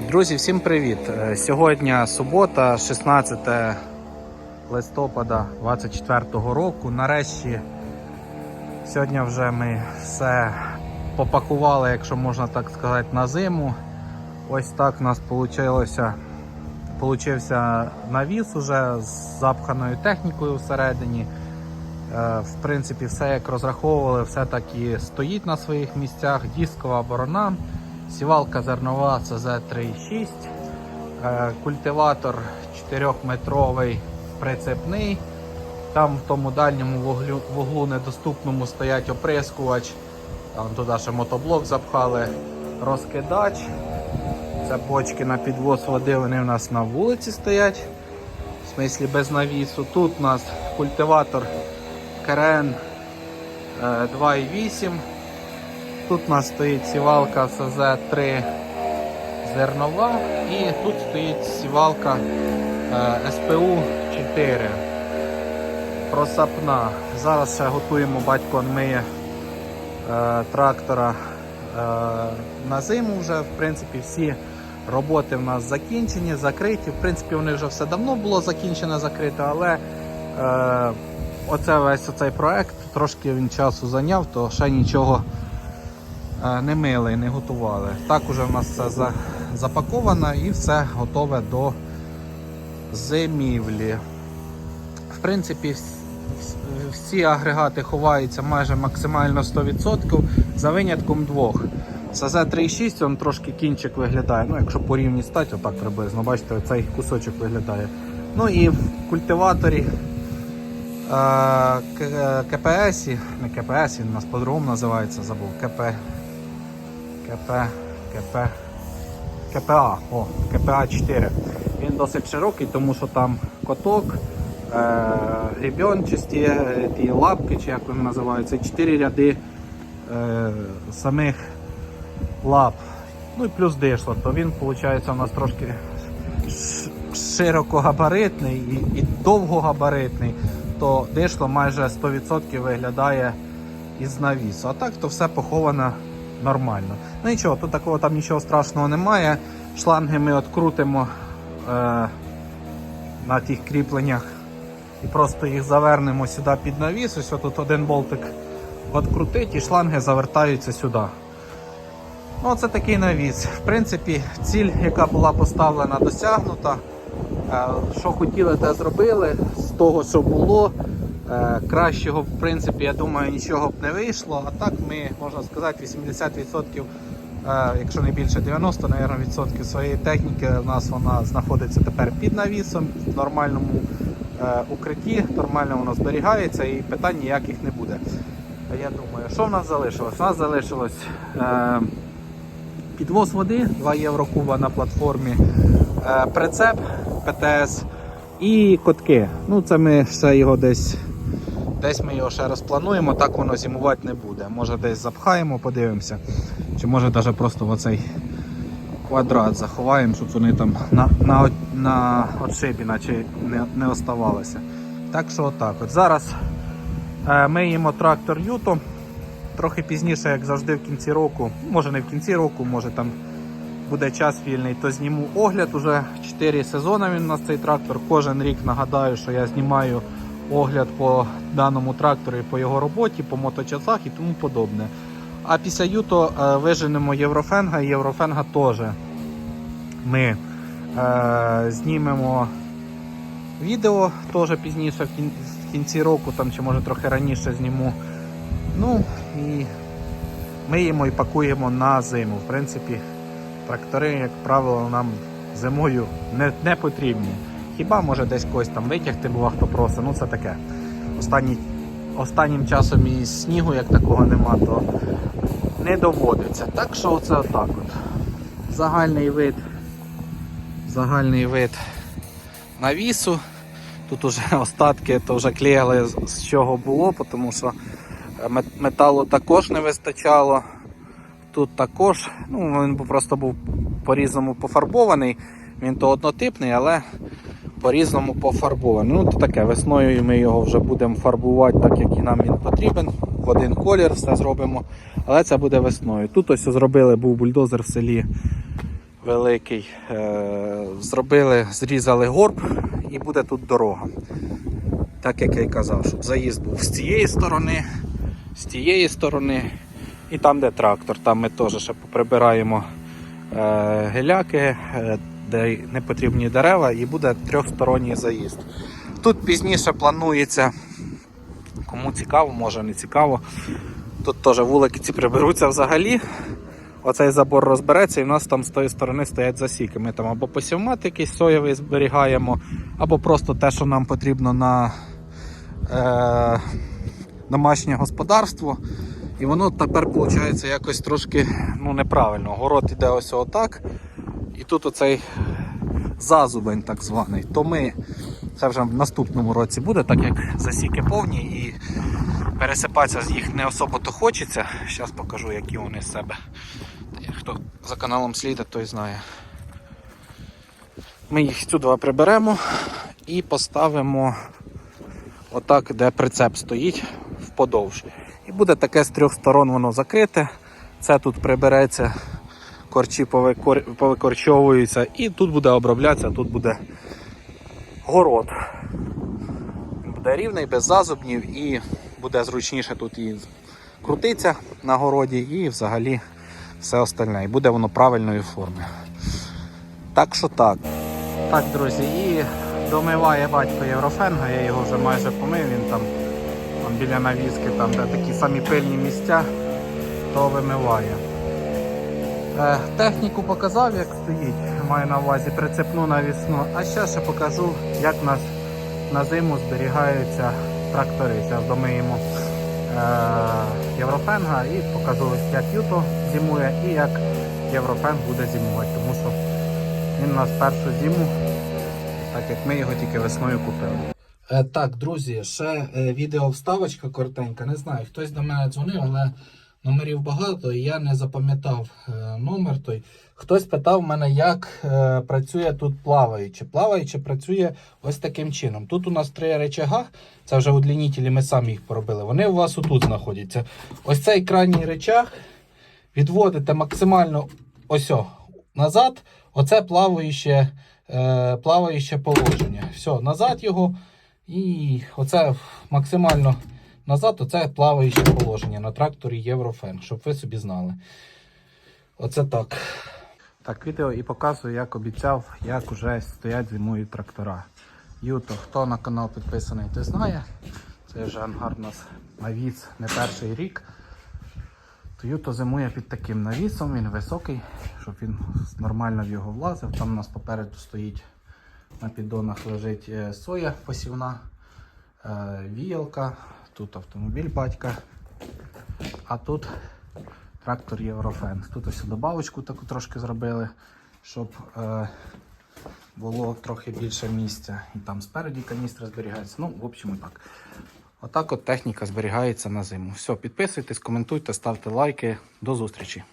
Друзі, всім привіт! Е, Сьогодні субота, 16 листопада 2024 року. Нарешті сьогодні вже ми все попакували, якщо можна так сказати, на зиму. Ось так у нас. Получився навіс уже з запханою технікою всередині. Е, В принципі, все як розраховували, все так і стоїть на своїх місцях. Дискова борона, сівалка зернова ЦЗ-3,6, е, культиватор 4-метровий прицепний. Там в тому дальньому вуглю, вуглу недоступному стоять оприскувач. Там туди ще мотоблок запхали, розкидач. Це бочки на підвоз води, вони у нас на вулиці стоять. В смислі без навісу. Тут у нас культиватор КРН е, 2,8. Тут у нас стоїть сівалка СЗ-3 зернова і тут стоїть сівалка е, СПУ 4 просапна. Зараз готуємо, батько миє е, трактора е, на зиму вже. В принципі, всі роботи в нас закінчені, закриті. В принципі, вони вже все давно було закінчено, закрите, але оце весь оцей проект трошки він часу зайняв, то ще нічого не мили, не готували. Так уже в нас все за, запаковано і все готове до зимівлі. В принципі, вс- вс- всі агрегати ховаються майже максимально 100%, за винятком двох. СЗ 3.6 він трошки кінчик виглядає. Ну, якщо по рівні стати, отак приблизно, бачите, цей кусочок виглядає. Ну і в культиваторі е, КПС, не КПС, він у нас по-другому називається, забув. КП. КП. КП. КПА, о, КПА 4. Він досить широкий, тому що там коток, е, гребенчасті, е, ті лапки, чи як вони називаються, 4 ряди е, самих лап. Ну і плюс дишло, то він виходить у нас трошки широкогабаритний і, і довгогабаритний, то дишло майже 100% виглядає із навісу. А так то все поховано нормально. Ну нічого, тут такого там нічого страшного немає. Шланги ми відкрутимо е, на тих кріпленнях і просто їх завернемо сюди під навіс. Ось тут один болтик відкрутить і шланги завертаються сюди. Ну, це такий навіс. В принципі, ціль, яка була поставлена, досягнута. Е, Що хотіли, те зробили. З того, що було, кращого, в принципі, я думаю, нічого б не вийшло. А так ми, можна сказати, 80%, е, якщо не більше 90, наверное, відсотків своєї техніки у нас вона знаходиться тепер під навісом в нормальному е, укритті, нормально воно зберігається і питань ніяких не буде. Я думаю, що в нас залишилось? У нас залишилось. Е, підвоз води 2 євро куба на платформі, е, прицеп ПТС і котки. Ну це ми ще його десь. Десь ми його ще розплануємо, так воно зимувати не буде. Може десь запхаємо, подивимося. Чи може навіть просто в оцей квадрат заховаємо, щоб вони там на, на, на отшибі наче не, не оставалося. Так що отак. От зараз е, миємо трактор Юто. Трохи пізніше, як завжди, в кінці року, може не в кінці року, може там буде час вільний, то зніму огляд. Уже 4 сезони він у нас цей трактор. Кожен рік нагадаю, що я знімаю огляд по даному трактору і по його роботі, по моточасах і тому подобне. А після Юто е, виженемо Єврофенга і Єврофенга теж. Ми е, знімемо відео теж пізніше, в кінці року, там, чи може трохи раніше зніму. Ну і миємо і пакуємо на зиму. В принципі, трактори, як правило, нам зимою не, не потрібні. Хіба може десь когось там витягти, бува хто просить, ну це таке. Останні, останнім часом і снігу як такого нема, то не доводиться. Так що оце отак от. Загальний вид. Загальний вид навісу. Тут уже остатки то вже клеїли з- з чого було, тому що е, металу також не вистачало. Тут також, ну він просто був по-різному пофарбований. Він то однотипний, але по-різному пофарбований. Ну, то таке, весною ми його вже будемо фарбувати так, як і нам він потрібен. В один колір все зробимо. Але це буде весною. Тут ось зробили, був бульдозер в селі великий. Е, зробили, зрізали горб і буде тут дорога. Так як я й казав, щоб заїзд був з цієї сторони, з тієї сторони і там, де трактор. Там ми теж ще поприбираємо е, геляки, е, де не потрібні дерева, і буде трьохсторонній заїзд. Тут пізніше планується, кому цікаво, може не цікаво. Тут теж вулики ці приберуться взагалі. Оцей забор розбереться, і в нас там з тої сторони стоять засіки. Ми там або посівмат якийсь соєвий зберігаємо, або просто те, що нам потрібно на е, домашнє господарство. І воно тепер виходить якось трошки ну, неправильно. Город іде ось отак. І тут оцей зазубень так званий. То ми це вже в наступному році буде, так як засіки повні і пересипатися з їх не особо то хочеться. Зараз покажу, які вони з себе. Хто за каналом слідить, той знає. Ми їх сюди приберемо і поставимо отак, де прицеп стоїть вподовж. І буде таке з трьох сторон воно закрите. Це тут прибереться, корчі повикорчовуються, і тут буде оброблятися, тут буде город. Буде рівний, без зазубнів і буде зручніше тут і крутиться на городі, і взагалі все остальне. І буде воно правильної форми. Так що так. Так, друзі, і домиває батько Єврофенга, я його вже майже помив, він там он біля навіски, там, де такі самі пильні місця, то вимиває. Е, техніку показав, як стоїть, маю на увазі прицепну навісну, а ще ще покажу, як нас на зиму зберігаються трактори. Зараз домиємо е, Єврофенга і покажу, як Юто зимує і як Єврофенг буде зимувати, тому що він у нас першу зиму, так як ми його тільки весною купили. Е, так, друзі, ще е, відео вставочка коротенька. Не знаю, хтось до мене дзвонив, але номерів багато і я не запам'ятав е, номер той. Хтось питав мене, як е, працює тут плаваючи. Плаваючи працює ось таким чином. Тут у нас три речага, це вже удлінітелі, ми самі їх поробили. Вони у вас отут знаходяться. Ось цей крайній речаг відводите максимально ось назад. Оце плаваюче, е, плаваюче положення. Все, назад його. І оце максимально назад, оце плаваюче положення на тракторі Єврофен, щоб ви собі знали. Оце так. Так, відео і показую, як обіцяв, як уже стоять зимою трактора. Юто, хто на канал підписаний, той знає. Це вже ангар у нас навіс не перший рік. Тойота зимує під таким навісом, він високий, щоб він нормально в його влазив. Там у нас попереду стоїть на піддонах лежить е, соя посівна, е, віялка, тут автомобіль батька, а тут трактор Єврофен. Тут ось добавочку таку трошки зробили, щоб е, було трохи більше місця. І там спереді каністра зберігається. Ну, в общем, так. Отак от техніка зберігається на зиму. Все, підписуйтесь, коментуйте, ставте лайки. До зустрічі!